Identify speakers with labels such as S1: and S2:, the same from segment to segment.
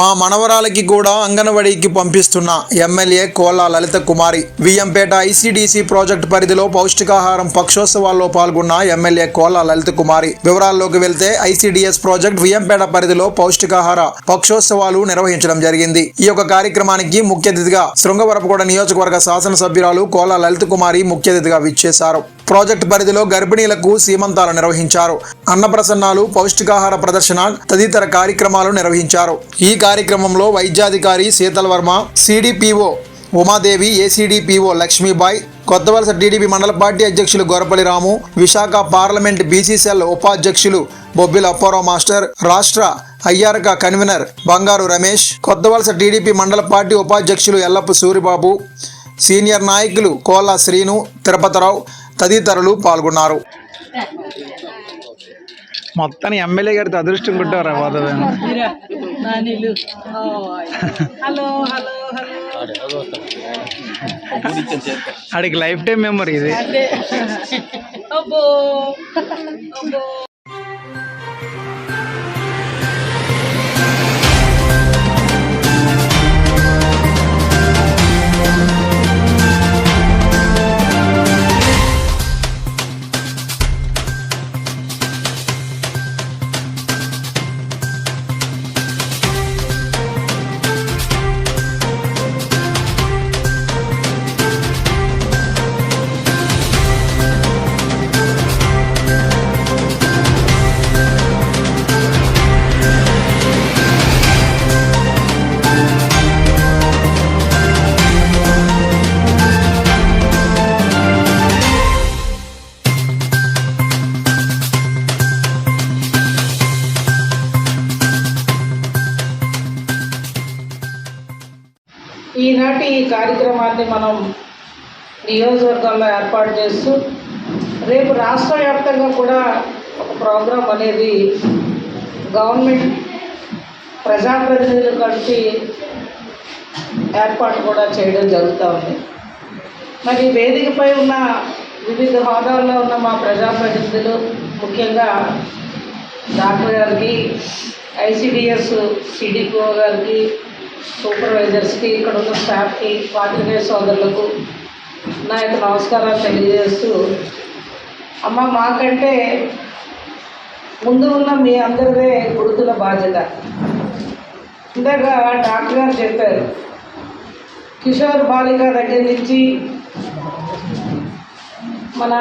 S1: మా మనవరాలకి కూడా అంగన్వాడీకి పంపిస్తున్న ఎమ్మెల్యే కోలా లలిత కుమారి విఎంపేట ఐసీడీసీ ప్రాజెక్టు పరిధిలో పౌష్టికాహారం పక్షోత్సవాల్లో పాల్గొన్న ఎమ్మెల్యే కోలా లలిత కుమారి వివరాల్లోకి వెళ్తే ఐసీడీఎస్ ప్రాజెక్టు విఎంపేట పరిధిలో పౌష్టికాహార పక్షోత్సవాలు నిర్వహించడం జరిగింది ఈ యొక్క కార్యక్రమానికి ముఖ్య అతిథిగా శృంగవరపుకోట నియోజకవర్గ శాసనసభ్యురాలు కోలా లలిత కుమారి ముఖ్య అతిథిగా విచ్చేశారు ప్రాజెక్టు పరిధిలో గర్భిణీలకు సీమంతాలు నిర్వహించారు అన్నప్రసన్నాలు పౌష్టికాహార ప్రదర్శన తదితర కార్యక్రమాలు నిర్వహించారు ఈ కార్యక్రమంలో వైద్యాధికారి Sheetal Varma CDPO Umadevi ACDPO Lakshmibai Kothavalasa TDP మండల పార్టీ అధ్యక్షులు గొరపల్లి రాము విశాఖ పార్లమెంట్ బీసీసీఎల్ ఉపాధ్యక్షులు బొబ్బిల అప్పారావు మాస్టర్ రాష్ట్ర అయ్యారక కన్వీనర్ బంగారు రమేష్ కొత్తవలస టీడీపీ మండల పార్టీ ఉపాధ్యక్షులు ఎల్లప్ప సూరిబాబు సీనియర్ నాయకులు కోల్లా శ్రీను తిరుపతిరావు తదితరులు పాల్గొన్నారు మొత్తం ఎమ్మెల్యే గారితో అదృష్టం కొట్టారా బాధవేను లైఫ్ టైం మెమరీ ఇది
S2: ఈనాటి ఈ కార్యక్రమాన్ని మనం నియోజకవర్గంలో ఏర్పాటు చేస్తూ రేపు రాష్ట్ర వ్యాప్తంగా కూడా ఒక ప్రోగ్రాం అనేది గవర్నమెంట్ ప్రజాప్రతినిధులు కలిసి ఏర్పాటు కూడా చేయడం జరుగుతూ ఉంది మరి వేదికపై ఉన్న వివిధ హోదాల్లో ఉన్న మా ప్రజాప్రతినిధులు ముఖ్యంగా డాక్టర్ గారికి ఐసిడిఎస్ సిడిపో గారికి సూపర్వైజర్స్కి ఇక్కడ ఉన్న స్టాఫ్కి పాత్రికేయ సోదరులకు నా యొక్క నమస్కారాలు తెలియజేస్తూ అమ్మ మాకంటే ముందు ఉన్న మీ అందరిదే గుర్తుల బాధ్యత ఇందాక డాక్టర్ గారు చెప్పారు కిషోర్ బాలిక దగ్గర నుంచి మన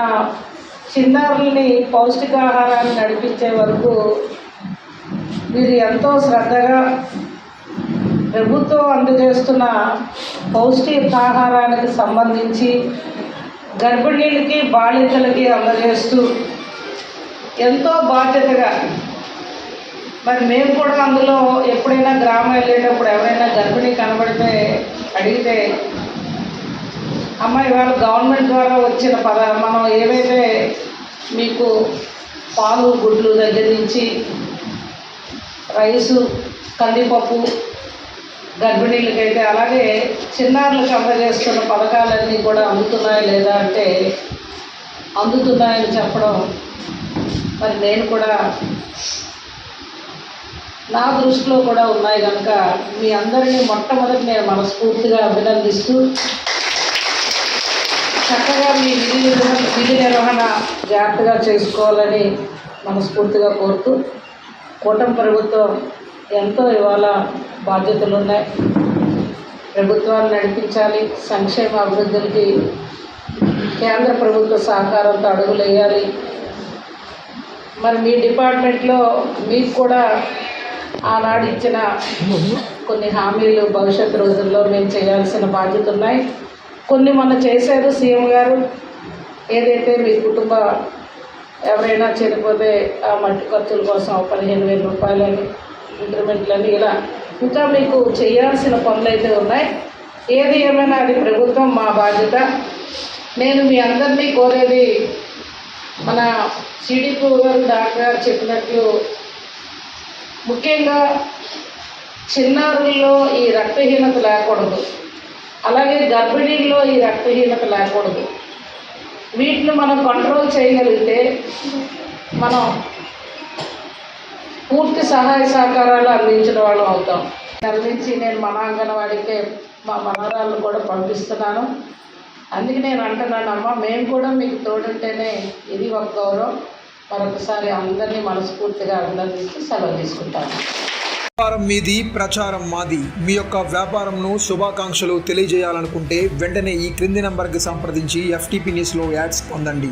S2: చిన్నారుల్ని పౌష్టికాహారాన్ని నడిపించే వరకు మీరు ఎంతో శ్రద్ధగా ప్రభుత్వం అందజేస్తున్న పౌష్టికాహారానికి సంబంధించి గర్భిణీలకి బాలికలకి అందజేస్తూ ఎంతో బాధ్యతగా మరి మేము కూడా అందులో ఎప్పుడైనా గ్రామం వెళ్ళేటప్పుడు ఎవరైనా గర్భిణీ కనబడితే అడిగితే అమ్మ ఇవాళ గవర్నమెంట్ ద్వారా వచ్చిన పద మనం ఏవైతే మీకు పాలు గుడ్లు దగ్గర నుంచి రైసు కందిపప్పు గర్భిణీలకైతే అలాగే చిన్నారులకు అందజేస్తున్న పథకాలన్నీ కూడా అందుతున్నాయి లేదా అంటే అందుతున్నాయని చెప్పడం మరి నేను కూడా నా దృష్టిలో కూడా ఉన్నాయి కనుక మీ అందరినీ మొట్టమొదటి నేను మనస్ఫూర్తిగా అభినందిస్తూ చక్కగా మీ విధి నిర్వహణ విధి నిర్వహణ జాగ్రత్తగా చేసుకోవాలని మనస్ఫూర్తిగా కోరుతూ కూటమి ప్రభుత్వం ఎంతో ఇవాళ బాధ్యతలు ఉన్నాయి ప్రభుత్వాలు నడిపించాలి సంక్షేమ అభివృద్ధికి కేంద్ర ప్రభుత్వ సహకారంతో అడుగులు వేయాలి మరి మీ డిపార్ట్మెంట్లో మీకు కూడా ఆనాడు ఇచ్చిన కొన్ని హామీలు భవిష్యత్ రోజుల్లో మేము చేయాల్సిన బాధ్యత ఉన్నాయి కొన్ని మొన్న చేశారు సీఎం గారు ఏదైతే మీ కుటుంబ ఎవరైనా చనిపోతే ఆ మట్టి ఖర్చుల కోసం పదిహేను వేల రూపాయలని ఇంక్రిమెంట్లని ఇలా ఇంకా మీకు చేయాల్సిన పనులు అయితే ఉన్నాయి ఏది ఏమైనా అది ప్రభుత్వం మా బాధ్యత నేను మీ అందరినీ కోరేది మన సిడిపో గారు డాక్టర్ చెప్పినట్లు ముఖ్యంగా చిన్నారుల్లో ఈ రక్తహీనత లేకూడదు అలాగే గర్భిణీల్లో ఈ రక్తహీనత లేకూడదు వీటిని మనం కంట్రోల్ చేయగలిగితే మనం పూర్తి సహాయ సహకారాలు అందించిన వాళ్ళం అవుతాం నుంచి నేను మన అంగన్వాడికే మా మనవరాలను కూడా పంపిస్తున్నాను అందుకే నేను అంటున్నాను అమ్మ మేము కూడా మీకు తోడుంటేనే ఇది ఒక గౌరవం మరొకసారి అందరినీ మనస్ఫూర్తిగా అభినందించి సెలవు తీసుకుంటాను
S3: వ్యాపారం మీది ప్రచారం మాది మీ యొక్క వ్యాపారంను శుభాకాంక్షలు తెలియజేయాలనుకుంటే వెంటనే ఈ క్రింది నంబర్కి సంప్రదించి ఎఫ్టీపీ న్యూస్లో యాడ్స్ పొందండి